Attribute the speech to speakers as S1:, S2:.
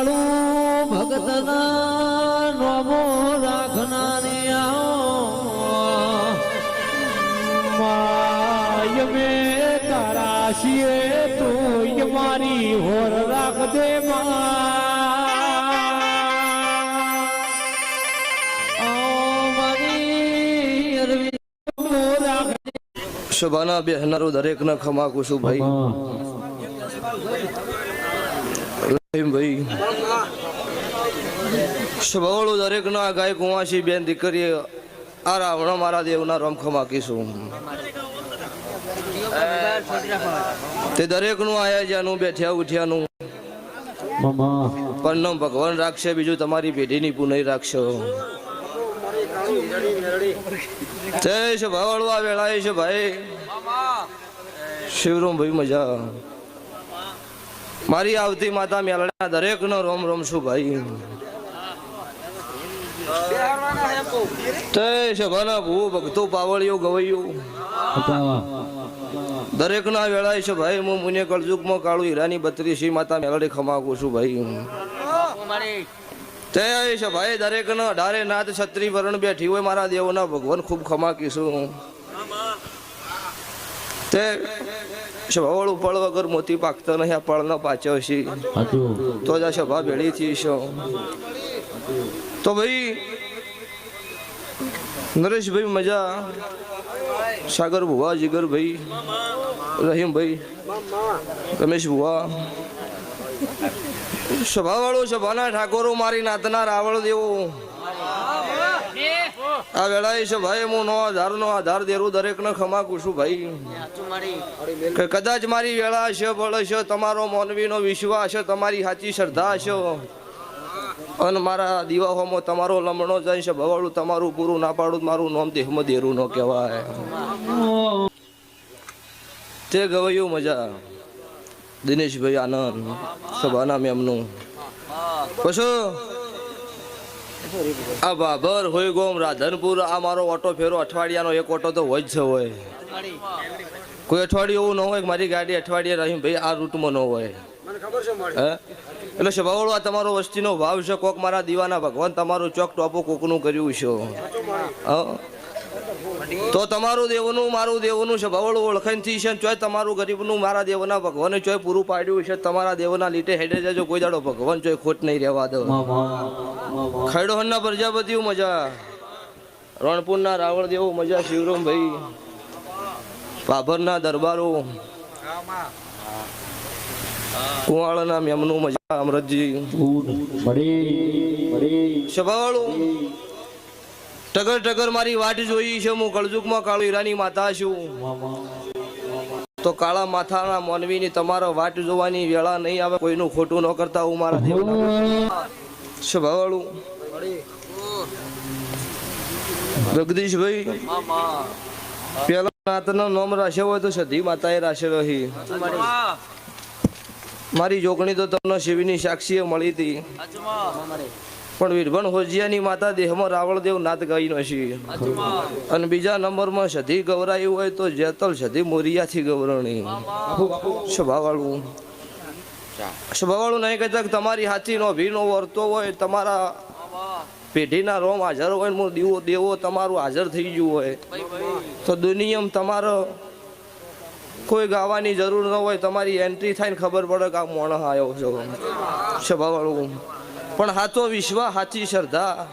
S1: મારી ભગતના નોમો રાખનારી
S2: માય મે તારા શિયે તું મારી હોર રાખજે
S3: સભાના બેહનારો દરેકને ખમા કુશું ભાઈ. રહીમભાઈ સભાવાળો દરેકનો ગાય કુંવાસી બેન દીકરી આ રાવણ મારા દેવના રમ ખમા કીશું તે દરેકનું આયા જ્યાંનું બેઠ્યા ઉઠ્યાનું. પરનમ ભગવાન રાખશે બીજું તમારી પેઢીની પુનઃ રાખશો. જય સભાવાળો આ વેળાએ છે ભાઈ. શિવરામ ભાઈ મજા. મારી આવતી માતા મેલડા દરેક નો રોમ રોમ છું ભાઈ દરેક ના વેળાએ છે ભાઈ હું મુને કળજુગમાં કાળું હીરાની બત્રીસી માતા મેલડી ખમાકું છું ભાઈ. તે છે ભાઈ દરેક નો અઢારે નાથ છત્રી વરણ બેઠી હોય, મારા દેવોના ભગવાન ખૂબ ખમાકીશું તે સભાવળ પળ વગર મોતી પાકતો નહીં આ પળનો પાછો છે તો જ આ સભા ભેળી થઈ છો તો ભાઈ નરેશભાઈ મજા સાગર ભુવા જીગરભાઈ રહીમભાઈ રમેશ ભુવા. સભાવાળો સભાના ઠાકોરો મારી નાતના રાવળ દેવો આ વેળાએ છે, ભાઈ, હું નો આધાર નો આધાર દેરું દરેક ને ખમા કુશું ભાઈ કદાચ મારી વેળા છે બળ છે તમારો મોનવીનો વિશ્વાસ છે તમારી સાચી શ્રદ્ધા છે અને મારા દિવાહોમાં તમારો લમણો જાય છે ભવાળું તમારું પૂરું ના પાડું, મારું નામ દેહમાં દેરું નો કહેવાય. તે ગવાયું મજા. દિનેશભાઈ આનંદ, સભાના મેમનું. પછી આ બાબર હોય ગોમ રાધનપુર આ મારો ઓટો ફેરો. અઠવાડિયાનો એક ઓટો તો હોય જ છે હોય કોઈ અઠવાડિયું એવું ન હોય કે મારી ગાડી અઠવાડિયે રહી ભાઈ આ રૂટમાં ન હોય. એટલે સ્વભાવવાળો આ તમારો વસ્તીનો ભાવ છે. કોક મારા દીવાના ભગવાન તમારું ચોક ટોપો કોકનું કર્યું છે. હા. તો તમારું દેવનું મારું દેવનું છે ભવળ ઓળખાણથી છે ચોય તમારું ગરીબનું મારા દેવના ભગવાને ચોય પૂરું પાડ્યું છે તમારા દેવના લીટે હેડે જજો કોઈ દાડો ભગવાન ચોય ખોટ નહીં રહેવા દો. ખૈડોહનના પ્રજાપતિઓ મજા. રણપુરના રાવણ દેવો મજા શિવરામ ભાઈ. પાભરના દરબારો. કુવાળના મેમનું મજા અમૃતજી સભાવાળું ટગર ટગર મારી વાટ જોઈ છે, હું કળજુકમાં કાળુ હીરાની માતા છું. તો કાળા માથાના મોનવીની તમારો વાટ જોવાની વેળા નહીં આવે, કોઈનું ખોટું ન કરતા હું મારા દેવના સ્વભાવવાળું જગદીશભાઈ, પેલા નાતનો નોમ રાશે હોય તો સધી માતાએ રાશે રહી મારી જોગણી તો તમને શિવની સાક્ષીએ મળી હતી. પણ વીરભણ હોજિયાની માતા દેહમાં રાવળદેવ નાથ ગાઈ છે અને બીજા નંબરમાં સધી ગવરાયું હોય તો જેતલ સધી મોરિયાથી ગવરણી. સ્વભાવવાળું સ્વભાવવાળું નહીં કહેતા કે તમારી હાથીનો ભીનો વર્તો હોય, તમારા પેઢીના રોમ હાજર હોય ને દીવો દેવો તમારું હાજર થઈ ગયું હોય. તો દુનિયમ તમારો કોઈ ગાવાની જરૂર ન હોય, તમારી એન્ટ્રી થાય ને ખબર પડે કે આ મોણ આવ્યો છો. સ્વભાવવાળું પણ સાચો વિશ્વ સાચી શ્રદ્ધા.